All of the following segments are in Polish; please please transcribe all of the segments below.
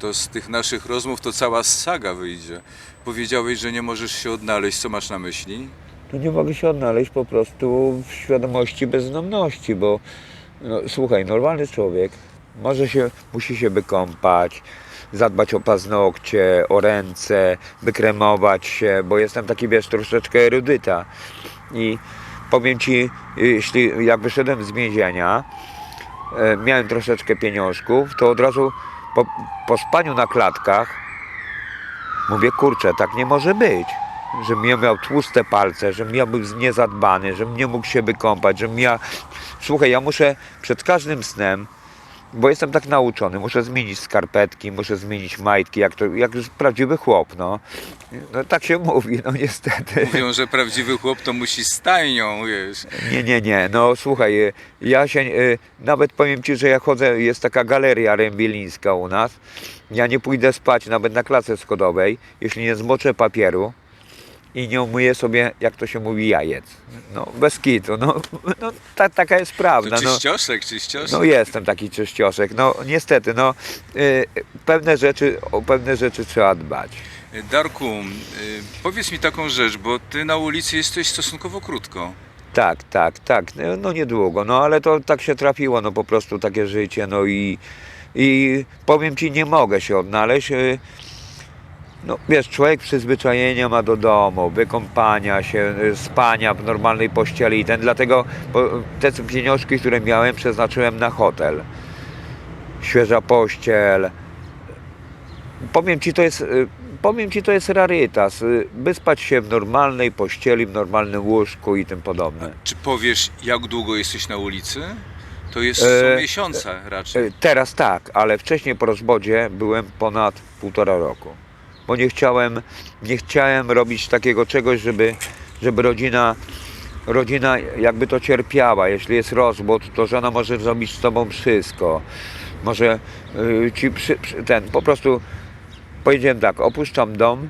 to z tych naszych rozmów to cała saga wyjdzie. Powiedziałeś, że nie możesz się odnaleźć. Co masz na myśli? Tu nie mogę się odnaleźć po prostu w świadomości bezdomności, bo no, słuchaj, normalny człowiek może się, musi się wykąpać, zadbać o paznokcie, o ręce, wykremować się, bo jestem taki, wiesz, troszeczkę erudyta. I powiem Ci, jeśli jak wyszedłem z więzienia, e, miałem troszeczkę pieniążków, to od razu po, po spaniu na klatkach Mówię, kurczę, tak nie może być. Żebym ja miał tłuste palce, żebym ja był niezadbany, żebym nie mógł się wykąpać, żebym ja... Słuchaj, ja muszę przed każdym snem, bo jestem tak nauczony, muszę zmienić skarpetki, muszę zmienić majtki, jak to, jak już prawdziwy chłop, no. No tak się mówi, no niestety. Mówią, że prawdziwy chłop to musi stajnią, wiesz. Nie, nie, nie. No słuchaj, y, ja się y, nawet powiem ci, że ja chodzę, jest taka galeria rębielińska u nas. Ja nie pójdę spać nawet na klatce schodowej, jeśli nie zmoczę papieru i nie umyję sobie, jak to się mówi, jajec. No bez kitu, no, no ta, taka jest To prawda. No, czyścioszek, czyścioszek. no jestem taki czyścioszek. No niestety, no y, pewne rzeczy, o pewne rzeczy trzeba dbać. Darku, y, powiedz mi taką rzecz, bo ty na ulicy jesteś stosunkowo krótko. Tak, tak, tak. No, No niedługo, no ale to tak się trafiło, no po prostu takie życie, no i, i powiem ci, nie mogę się odnaleźć. y, No wiesz, człowiek przyzwyczajenia ma do domu, wykąpania się, y, spania w normalnej pościeli i ten, dlatego te pieniążki, które miałem, przeznaczyłem na hotel. Świeża pościel. Powiem ci, to jest, y, powiem ci, to jest rarytas. Wyspać się w normalnej pościeli, w normalnym łóżku i tym podobne. Czy powiesz, jak długo jesteś na ulicy? To jest E, miesiące raczej. E, Teraz tak, ale wcześniej po rozwodzie byłem ponad półtora roku. Bo nie chciałem, nie chciałem robić takiego czegoś, żeby, żeby rodzina, rodzina jakby to cierpiała. Jeśli jest rozwód, to żona może zrobić z tobą wszystko. Może y, ci przy, przy, ten, po prostu powiedziałem tak, opuszczam dom,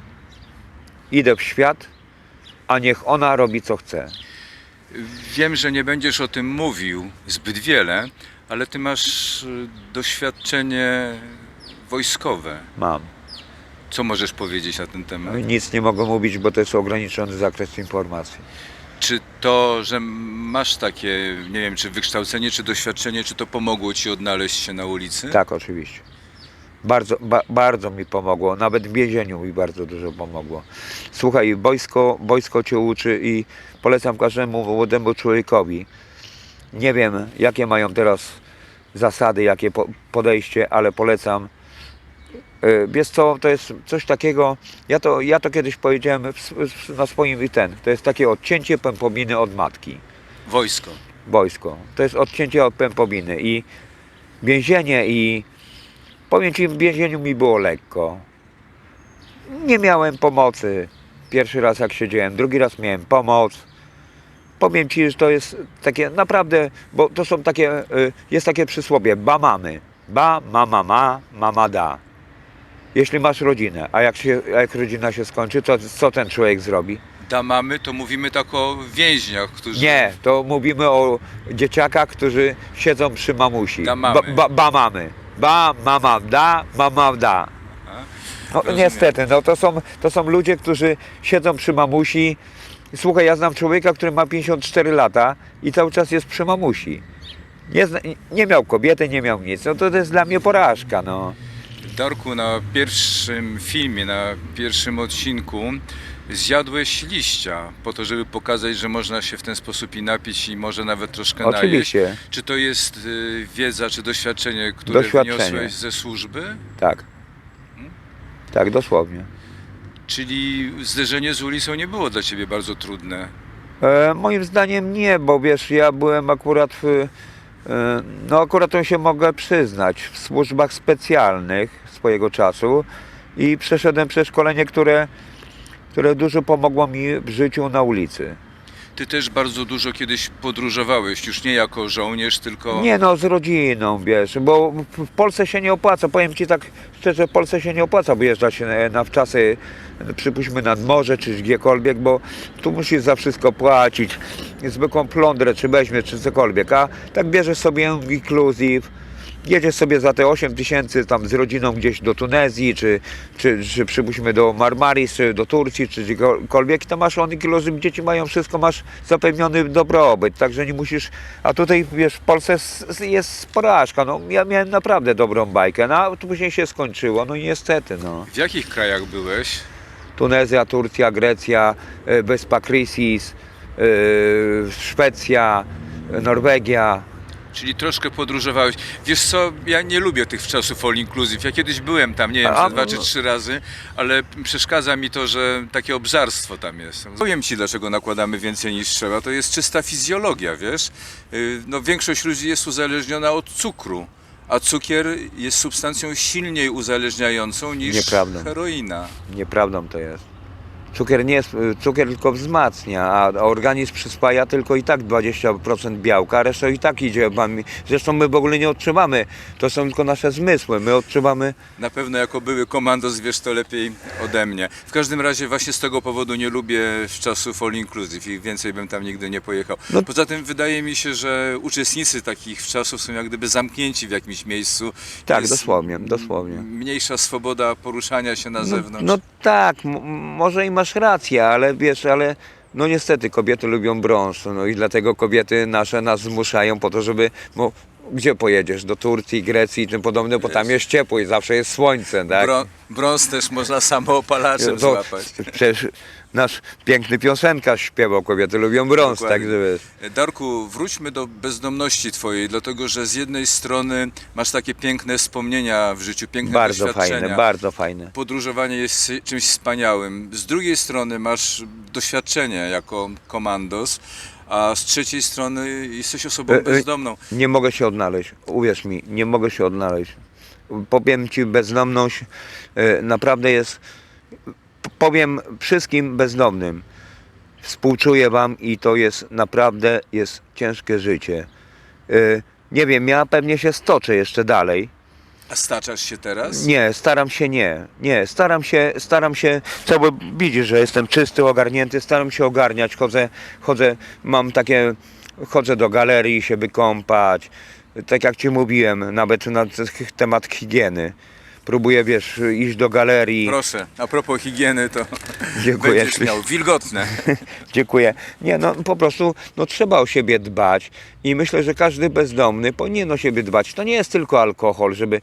idę w świat, a niech ona robi co chce. Wiem, że nie będziesz o tym mówił zbyt wiele, ale ty masz y, doświadczenie wojskowe. Mam. Co możesz powiedzieć na ten temat? Nic nie mogę mówić, bo to jest ograniczony zakres informacji. Czy to, że masz takie, nie wiem, czy wykształcenie, czy doświadczenie, czy to pomogło ci odnaleźć się na ulicy? Tak, oczywiście. Bardzo, ba, bardzo mi pomogło, nawet w więzieniu mi bardzo dużo pomogło. Słuchaj, wojsko, wojsko cię uczy i polecam każdemu młodemu człowiekowi. Nie wiem, jakie mają teraz zasady, jakie po, podejście, ale polecam. Y, Wiesz co, to jest coś takiego, ja to, ja to kiedyś powiedziałem na swoim i ten, to jest takie odcięcie pępowiny od matki Wojsko. wojsko. To jest odcięcie od pępowiny i więzienie i powiem Ci, w więzieniu mi było lekko. Nie miałem pomocy. Pierwszy raz jak siedziałem, drugi raz miałem pomoc. Powiem Ci, że to jest takie naprawdę, bo to są takie, y, jest takie przysłowie, ba mamy. Ba, mama ma, mama da. Jeśli masz rodzinę, a jak, się, a jak rodzina się skończy, to co ten człowiek zrobi? Da mamy, to mówimy tak o więźniach, którzy... Nie, to mówimy o dzieciakach, którzy siedzą przy mamusi. Da mamy. Ba, ba, ba mamy. Ba, mama da, mama da. No, rozumiem. niestety, no to są, to są ludzie, którzy siedzą przy mamusi. Słuchaj, ja znam człowieka, który ma 54 lata i cały czas jest przy mamusi. Nie, zna, nie miał kobiety, nie miał nic. No to, to jest dla mnie porażka, no. Darku, na pierwszym filmie, na pierwszym odcinku zjadłeś liścia po to, żeby pokazać, że można się w ten sposób i napić i może nawet troszkę najeść. Oczywiście, Czy to jest y, wiedza, czy doświadczenie, które Doświadczenie. wniosłeś ze służby? tak. Tak, dosłownie. Czyli zderzenie z ulicą nie było dla Ciebie bardzo trudne. E, moim zdaniem nie, bo wiesz, ja byłem akurat w, no akurat to się mogę przyznać, w służbach specjalnych swojego czasu i przeszedłem przeszkolenie, które, które dużo pomogło mi w życiu na ulicy. Ty też bardzo dużo kiedyś podróżowałeś, już nie jako żołnierz, tylko... Nie no, z rodziną, wiesz, bo w Polsce się nie opłaca, powiem Ci tak szczerze, w Polsce się nie opłaca wyjeżdżać e, na wczasy, e, przypuśćmy nad morze, czy gdziekolwiek, bo tu musisz za wszystko płacić, zwykłą plądrę, czy weźmiesz, czy cokolwiek, a tak bierzesz sobie inclusive, jedziesz sobie za te 8 tysięcy tam z rodziną gdzieś do Tunezji, czy, czy, czy przypuśćmy do Marmaris, czy do Turcji, czy gdziekolwiek, to masz one kilozym, dzieci mają wszystko, masz zapewniony dobrobyt, także nie musisz, a tutaj wiesz, w Polsce jest, porażka, no ja miałem naprawdę dobrą bajkę, no a później się skończyło, no niestety, no. W jakich krajach byłeś? Tunezja, Turcja, Grecja, e, Wyspa Krysis, e, Szwecja, Norwegia. Czyli troszkę podróżowałeś. Wiesz co, ja nie lubię tych czasów all inclusive. Ja kiedyś byłem tam, nie wiem, A, dwa czy no. trzy razy, ale przeszkadza mi to, że takie obżarstwo tam jest. Powiem ci, dlaczego nakładamy więcej niż trzeba. To jest czysta fizjologia, wiesz? Yy, No, większość ludzi jest uzależniona od cukru, a cukier jest substancją silniej uzależniającą niż Nieprawda. heroina. Nieprawdą to jest. Cukier nie cukier tylko wzmacnia, a organizm przyspaja tylko i tak 20% białka, a reszta i tak idzie. Zresztą my w ogóle nie odczuwamy, to są tylko nasze zmysły, my odczuwamy Na pewno jako były komandos wiesz to lepiej ode mnie. W każdym razie właśnie z tego powodu nie lubię czasów all inclusive i więcej bym tam nigdy nie pojechał. No- Poza tym wydaje mi się, że uczestnicy takich czasów są jak gdyby zamknięci w jakimś miejscu. Tak, Jest dosłownie, dosłownie. Mniejsza swoboda poruszania się na No, zewnątrz. no tak, może i masz rację, ale wiesz, ale no niestety kobiety lubią brąz, no i dlatego kobiety nasze nas zmuszają po to, żeby, bo gdzie pojedziesz? Do Turcji, Grecji i tym podobne, bo tam jest ciepło i zawsze jest słońce, tak? Brą- brąz też można samoopalaczem To złapać. Przecież nasz piękny piosenkarz śpiewał, kobiety lubią brąz, Dokładnie. tak żeby... Darku, wróćmy do bezdomności Twojej, dlatego że z jednej strony masz takie piękne wspomnienia w życiu, piękne Bardzo doświadczenia. fajne, bardzo fajne. Podróżowanie jest czymś wspaniałym. Z drugiej strony masz doświadczenie jako komandos, a z trzeciej strony jesteś osobą E, e, bezdomną. Nie mogę się odnaleźć, uwierz mi, nie mogę się odnaleźć. Powiem Ci, bezdomność e, naprawdę jest, powiem wszystkim bezdomnym, współczuję Wam i to jest naprawdę, jest ciężkie życie. E, Nie wiem, ja pewnie się stoczę jeszcze dalej. A staczasz się teraz? Nie, staram się nie. Nie, staram się, staram się, cały widzisz, że jestem czysty, ogarnięty, staram się ogarniać, chodzę, chodzę, mam takie, chodzę do galerii się wykąpać, tak jak Ci mówiłem, nawet na temat higieny. Próbuję, wiesz, iść do galerii. Proszę, a propos higieny, to Dziękuję. będziesz miał wilgotne. Dziękuję. Nie, no po prostu no, trzeba o siebie dbać i myślę, że każdy bezdomny powinien o siebie dbać. To nie jest tylko alkohol, żeby,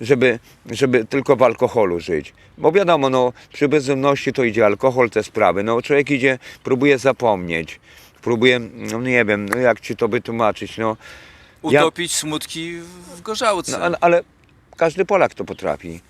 żeby, żeby tylko w alkoholu żyć. Bo wiadomo, no, przy bezdomności to idzie alkohol, te sprawy. No, człowiek idzie, próbuje zapomnieć. Próbuje, no nie wiem, no, jak ci to wytłumaczyć, no. Ja- Utopić smutki w gorzałce. no ale, ale każdy Polak to potrafi.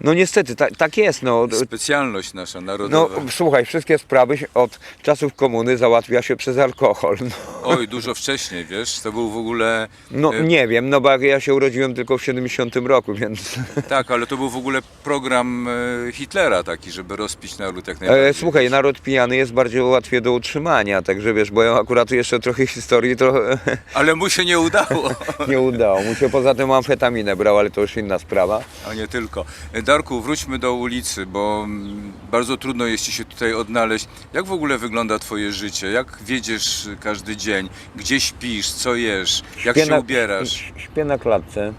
No niestety, tak, tak jest, no. Specjalność nasza No narodowa. słuchaj, wszystkie sprawy się od czasów komuny załatwia się przez alkohol. No. Oj, dużo wcześniej, wiesz, to był w ogóle... No e, nie wiem, no bo ja się urodziłem tylko w 70 roku, więc... Tak, ale to był w ogóle program e, Hitlera taki, żeby rozpić naród jak najbardziej. E, słuchaj, naród pijany jest bardziej łatwiej do utrzymania, także wiesz, bo ja akurat jeszcze trochę historii trochę Ale mu się nie udało. nie udało mu się, poza tym amfetaminę brał, ale to już inna sprawa. A nie tylko. E, Darku, wróćmy do ulicy, bo mm, bardzo trudno jest Ci się tutaj odnaleźć. Jak w ogóle wygląda Twoje życie? Jak wiedziesz każdy dzień? Gdzie śpisz? Co jesz? Jak się na, ubierasz? Śpię na klatce.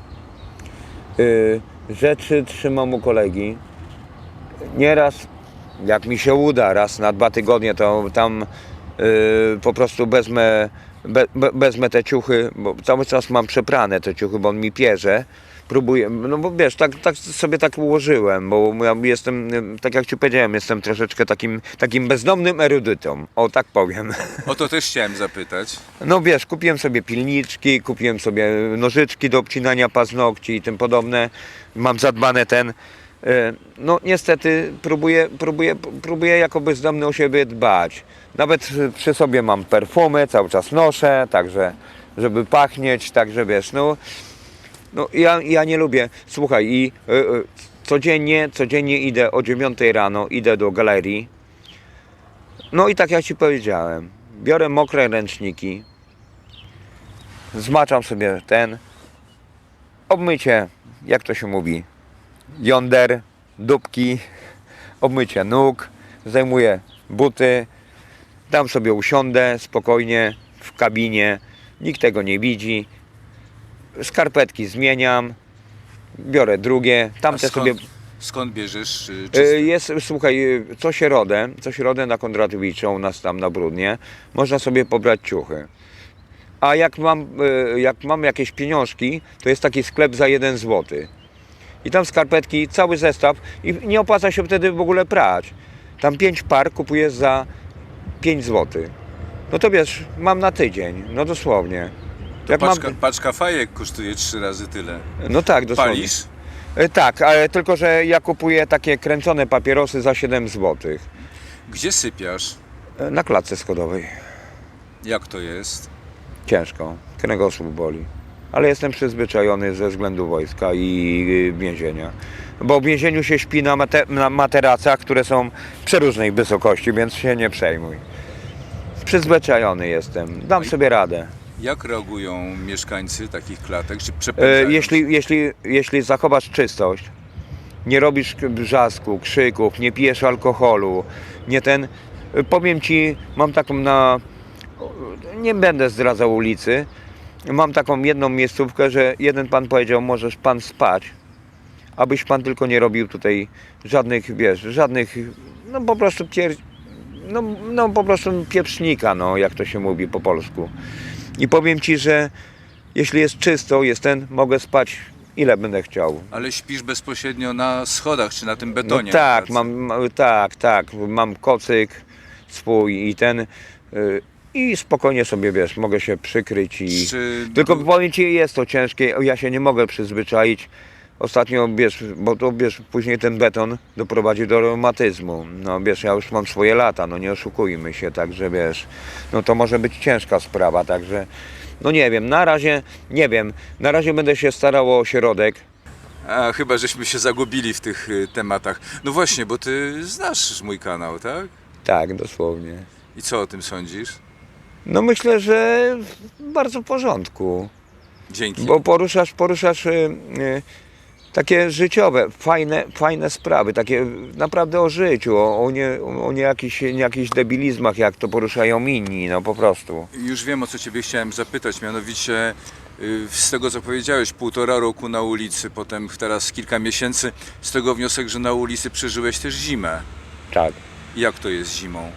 Y, rzeczy trzymam u kolegi. Nieraz, jak mi się uda, raz na dwa tygodnie, to tam y, po prostu wezmę, be, be, wezmę te ciuchy, bo cały czas mam przeprane te ciuchy, bo on mi pierze. Próbuję, no bo wiesz, tak, tak sobie tak ułożyłem, bo ja jestem, tak jak Ci powiedziałem, jestem troszeczkę takim, takim bezdomnym erudytą, o tak powiem. O to też chciałem zapytać. No wiesz, kupiłem sobie pilniczki, kupiłem sobie nożyczki do obcinania paznokci i tym podobne. Mam zadbane ten. e, No niestety próbuję, próbuję, próbuję jako bezdomny o siebie dbać. Nawet przy sobie mam perfumy, cały czas noszę, także żeby pachnieć, także wiesz, no, no ja, ja nie lubię. Słuchaj, i e, e, codziennie, codziennie idę o 9 rano, idę do galerii. No i tak jak Ci powiedziałem, biorę mokre ręczniki, zmaczam sobie ten, obmycie, jak to się mówi, jąder, dupki, obmycie nóg, zajmuję buty, tam sobie usiądę spokojnie w kabinie, nikt tego nie widzi. Skarpetki zmieniam, biorę drugie, tamte skąd, sobie skąd bierzesz y, E, czyste? Jest, słuchaj, e, co środę, co środę na Kondratowicza u nas tam na Brudnie, można sobie pobrać ciuchy. A jak mam, jak mam jakieś pieniążki, to jest taki sklep za 1 zł. I tam skarpetki, cały zestaw i nie opłaca się wtedy w ogóle prać. Tam 5 par kupujesz za 5 zł. No to wiesz, mam na tydzień, no dosłownie. Jak Paczka, mam, paczka fajek kosztuje trzy razy tyle. no tak, dosłownie. Palisz? E, Tak, ale tylko, że ja kupuję takie kręcone papierosy za 7 złotych. Gdzie sypiasz? E, Na klatce schodowej. Jak to jest? Ciężko. Kręgosłup boli. Ale jestem przyzwyczajony ze względu wojska i y, więzienia. Bo w więzieniu się śpi na, mate, na materacach, które są przeróżnej wysokości, więc się nie przejmuj. Przyzwyczajony jestem. Dam sobie radę. Jak reagują mieszkańcy takich klatek? Czy E, przepędzają? jeśli, jeśli, jeśli zachowasz czystość, nie robisz brzasku, krzyków, nie pijesz alkoholu, nie ten. e, Powiem ci, mam taką na. Nie będę zdradzał ulicy. Mam taką jedną miejscówkę, że jeden pan powiedział, możesz pan spać, abyś pan tylko nie robił tutaj żadnych, wiesz, żadnych, no po prostu pier... no, no po prostu pieprznika, no jak to się mówi po polsku. I powiem ci, że jeśli jest czysto, jest ten, mogę spać ile będę chciał. Ale śpisz bezpośrednio na schodach czy na tym No betonie? tak, na mam, ma- tak, tak, mam kocyk swój i ten y, i spokojnie sobie, wiesz, mogę się przykryć i... Czy Tylko powiem Ci, jest to ciężkie, ja się nie mogę przyzwyczaić. Ostatnio, wiesz, bo to, wiesz, później ten beton doprowadzi do reumatyzmu. No, wiesz, ja już mam swoje lata, no nie oszukujmy się, także, wiesz, no to może być ciężka sprawa, także, no nie wiem, na razie, nie wiem, na razie będę się starał o ośrodek, A chyba żeśmy się zagubili w tych y, tematach. No właśnie, bo ty znasz mój kanał, tak? tak, dosłownie. I co o tym sądzisz? No myślę, że bardzo w porządku. Dzięki. Bo poruszasz, poruszasz y, y, takie życiowe, fajne, fajne sprawy, takie naprawdę o życiu, o, o, nie, o nie, jakichś, nie jakichś debilizmach, jak to poruszają inni, no po prostu. Już wiem o co Ciebie chciałem zapytać, mianowicie y, z tego co powiedziałeś, półtora roku na ulicy, potem teraz kilka miesięcy, z tego wniosek, że na ulicy przeżyłeś też zimę. Tak. Jak to jest zimą?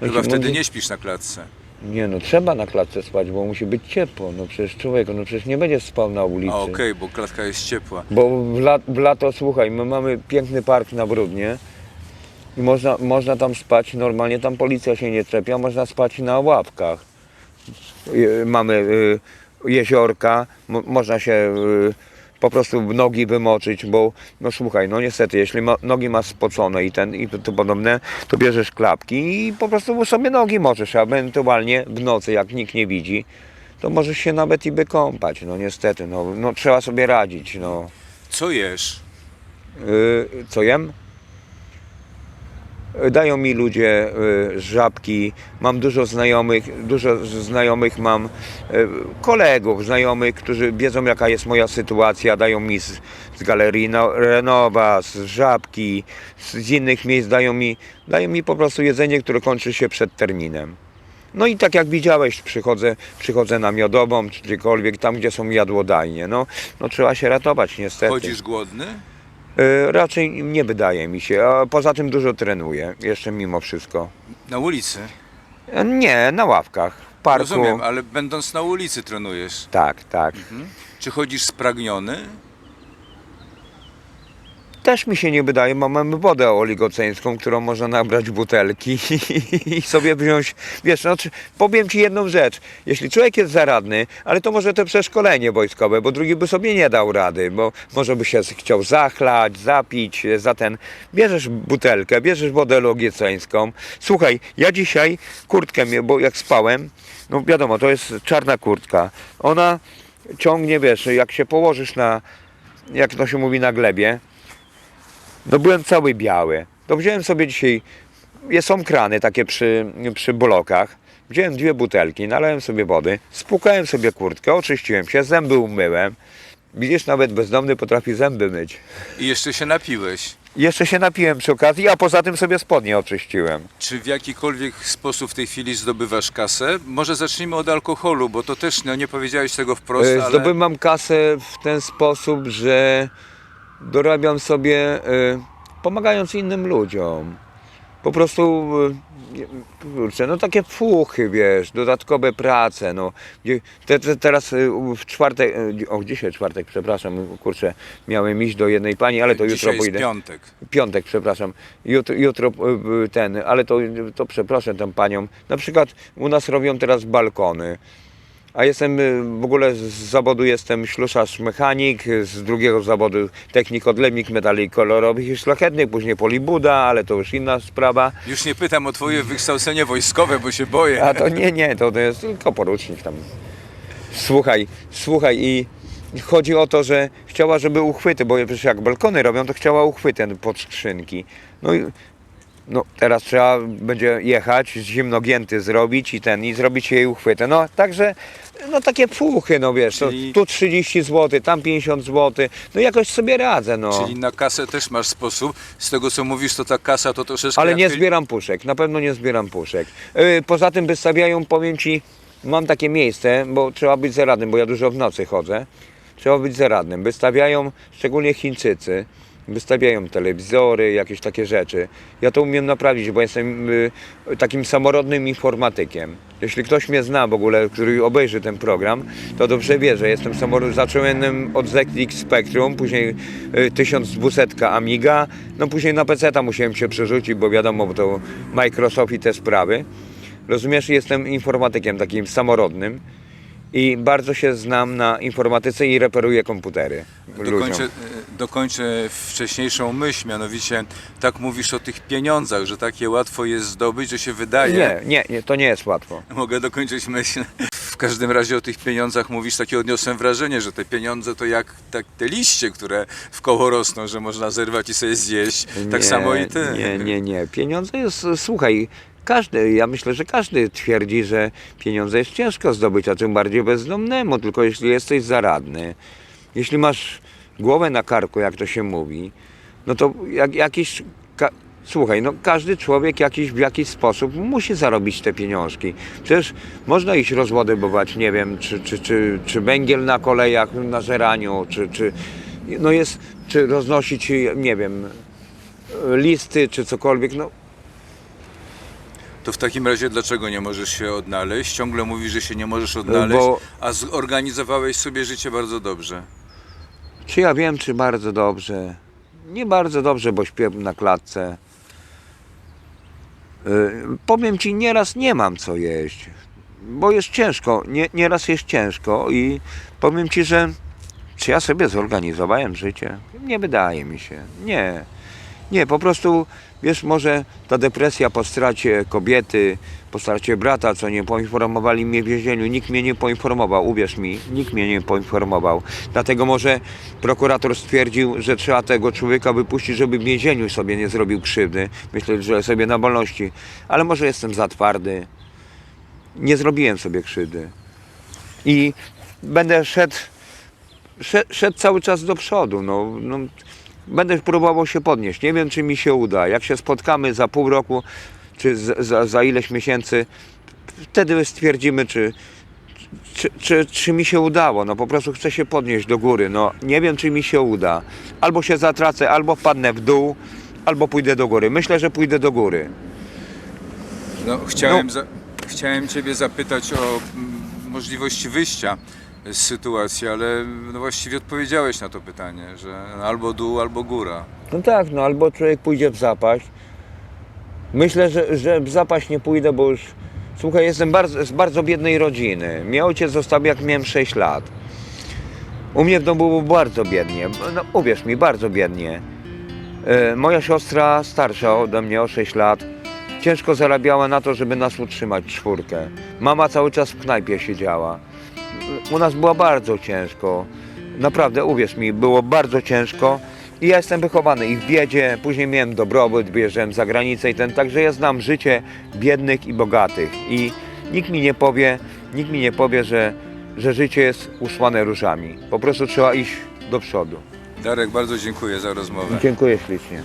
No Chyba wtedy nie śpisz na klatce. Nie no, trzeba na klatce spać, bo musi być ciepło, no przecież człowieku, no przecież nie będziesz spał na ulicy. A okej, bo klatka jest ciepła. Bo w, lat, w lato, słuchaj, my mamy piękny park na Brudnie i można, można tam spać, normalnie tam policja się nie czepia, można spać na ławkach. Y, Mamy y, jeziorka, mo- można się y, po prostu nogi wymoczyć, bo no słuchaj, no niestety, jeśli ma, nogi masz spocone i ten i to, to podobne, to bierzesz klapki i po prostu sobie nogi możesz, a ewentualnie w nocy, jak nikt nie widzi, to możesz się nawet i wykąpać, no niestety, no, no trzeba sobie radzić, no. Co jesz? Y, co jem? Dają mi ludzie y, żabki, mam dużo znajomych, dużo znajomych mam, y, kolegów, znajomych, którzy wiedzą jaka jest moja sytuacja, dają mi z, z galerii no, Renowa, z żabki, z, z innych miejsc dają mi, dają mi po prostu jedzenie, które kończy się przed terminem. No i tak jak widziałeś, przychodzę, przychodzę na miodową, czy gdziekolwiek, tam gdzie są jadłodajnie. No, no trzeba się ratować niestety. Chodzisz głodny? E, Raczej nie wydaje mi się, a poza tym dużo trenuję, jeszcze mimo wszystko. Na ulicy? E, Nie, na ławkach, w parku. Rozumiem, ale będąc na ulicy trenujesz. Tak, tak. Czy chodzisz spragniony? Też mi się nie wydaje, bo mamy wodę oligoceńską, którą można nabrać butelki i sobie wziąć. Wiesz, no, czy- powiem Ci jedną rzecz. Jeśli człowiek jest zaradny, ale to może to przeszkolenie wojskowe, bo drugi by sobie nie dał rady, bo może by się chciał zachlać, zapić, za ten. Bierzesz butelkę, bierzesz wodę oligoceńską. Słuchaj, ja dzisiaj kurtkę, bo jak spałem, no wiadomo, to jest czarna kurtka. Ona ciągnie, wiesz, jak się położysz na, jak to się mówi, na glebie, no byłem cały biały. To wziąłem sobie dzisiaj, są krany takie przy, przy blokach. Wziąłem dwie butelki, nalałem sobie wody, spłukałem sobie kurtkę, oczyściłem się, zęby umyłem. Widzisz, nawet bezdomny potrafi zęby myć. I jeszcze się napiłeś. Jeszcze się napiłem przy okazji, a poza tym sobie spodnie oczyściłem. Czy w jakikolwiek sposób w tej chwili zdobywasz kasę? Może zacznijmy od alkoholu, bo to też, no nie powiedziałeś tego wprost, E, ale... Zdobywam kasę w ten sposób, że dorabiam sobie e, pomagając innym ludziom. Po prostu, e, nie- kurczę, no takie fuchy, wiesz, dodatkowe prace, no. Te, te, teraz w czwartek, o dzisiaj czwartek, przepraszam, kurczę, miałem iść do jednej pani, ale to jutro Dzisiaj pójdę. jest piątek. piątek, przepraszam, jutro, jutro y, y, ten, ale to, to przeproszę tę panią. Na przykład u nas robią teraz balkony. A jestem y, w ogóle z zawodu jestem ślusarz mechanik, z drugiego zawodu technik odlewnik metali kolorowych i szlachetnych, później polibuda, ale to już inna sprawa. Już nie pytam o twoje wykształcenie wojskowe, bo się boję. A to nie, nie, to, to jest tylko porucznik tam. Słuchaj, słuchaj i chodzi o to, że chciała, żeby uchwyty, bo przecież jak balkony robią, to chciała uchwyty pod skrzynki. No i no, teraz trzeba będzie jechać, zimnogięty zrobić i ten, i zrobić jej uchwytę. No, także, no takie fuchy, no wiesz, Czyli- to, tu 30 zł, tam 50 zł, no jakoś sobie radzę, no. Czyli na kasę też masz sposób. Z tego co mówisz, to ta kasa to troszeczkę... Ale jak nie ty- zbieram puszek, na pewno nie zbieram puszek. Yy, Poza tym wystawiają, powiem Ci, mam takie miejsce, bo trzeba być zaradnym, bo ja dużo w nocy chodzę. Trzeba być zaradnym. Wystawiają, szczególnie Chińczycy, wystawiają telewizory, jakieś takie rzeczy. Ja to umiem naprawić, bo jestem y, takim samorodnym informatykiem. Jeśli ktoś mnie zna w ogóle, który obejrzy ten program, to dobrze wie, że jestem samorodnym. Zacząłem od ZX Spectrum, później y, 1200 Amiga, no później na PC musiałem się przerzucić, bo wiadomo, bo to Microsoft i te sprawy. Rozumiesz, jestem informatykiem takim samorodnym i bardzo się znam na informatyce i reperuję komputery. Dokończę, e, dokończę wcześniejszą myśl, mianowicie tak mówisz o tych pieniądzach, że takie łatwo jest zdobyć, że się wydaje. Nie, nie, nie, to nie jest łatwo. Mogę dokończyć myśl. W każdym razie o tych pieniądzach mówisz, takie odniosłem wrażenie, że te pieniądze to jak tak te liście, które w koło rosną, że można zerwać i sobie zjeść. Tak Nie, samo i ty. Nie, nie, nie. Pieniądze jest, słuchaj, każdy, ja myślę, że każdy twierdzi, że pieniądze jest ciężko zdobyć, a tym bardziej bezdomnemu, tylko jeśli jesteś zaradny, jeśli masz głowę na karku, jak to się mówi, no to jak, jakiś, słuchaj, no każdy człowiek jakiś, w jakiś sposób musi zarobić te pieniążki. Przecież można iść rozładowywać, nie wiem, czy, czy, czy, czy węgiel na kolejach, na żeraniu, czy, czy, no jest, czy roznosić, nie wiem, listy czy cokolwiek, no To w takim razie dlaczego nie możesz się odnaleźć? Ciągle mówisz, że się nie możesz odnaleźć, Bo- a zorganizowałeś sobie życie bardzo dobrze. czy ja wiem, czy bardzo dobrze. Nie bardzo dobrze, bo śpię na klatce. Yy, powiem ci, nieraz nie mam co jeść, bo jest ciężko, nie, nieraz jest ciężko i powiem ci, że czy ja sobie zorganizowałem życie? Nie wydaje mi się. Nie. Nie, po prostu, wiesz, może ta depresja po stracie kobiety, po stracie brata, co nie poinformowali mnie w więzieniu, nikt mnie nie poinformował, uwierz mi, nikt mnie nie poinformował. Dlatego może prokurator stwierdził, że trzeba tego człowieka wypuścić, żeby w więzieniu sobie nie zrobił krzywdy. Myślę, że sobie na wolności. Ale może jestem za twardy. Nie zrobiłem sobie krzywdy. I będę szedł, szedł, szedł cały czas do przodu. No, no, będę próbował się podnieść. Nie wiem, czy mi się uda. Jak się spotkamy za pół roku, czy za, za, ileś miesięcy, wtedy stwierdzimy, czy, czy, czy, czy mi się udało. No po prostu chcę się podnieść do góry. No nie wiem, czy mi się uda. Albo się zatracę, albo wpadnę w dół, albo pójdę do góry. Myślę, że pójdę do góry. No, chciałem, za, chciałem Ciebie zapytać o mm, możliwości wyjścia sytuacji, ale no właściwie odpowiedziałeś na to pytanie, że albo dół, albo góra. No tak, no albo człowiek pójdzie w zapaść. Myślę, że, że w zapaść nie pójdę, bo już, słuchaj, jestem bardzo, z bardzo biednej rodziny. Mnie ojciec zostawił, jak miałem 6 lat. U mnie w domu było bardzo biednie. No, uwierz mi, bardzo biednie. E, moja siostra, starsza ode mnie o 6 lat, ciężko zarabiała na to, żeby nas utrzymać, czwórkę. Mama cały czas w knajpie siedziała. U nas było bardzo ciężko. Naprawdę, uwierz mi, było bardzo ciężko. I ja jestem wychowany i w biedzie, później miałem dobrobyt, wyjeżdżałem za granicę i ten, także ja znam życie biednych i bogatych. I nikt mi nie powie, nikt mi nie powie, że, że życie jest usłane różami. Po prostu trzeba iść do przodu. Darek, bardzo dziękuję za rozmowę. Dziękuję ślicznie.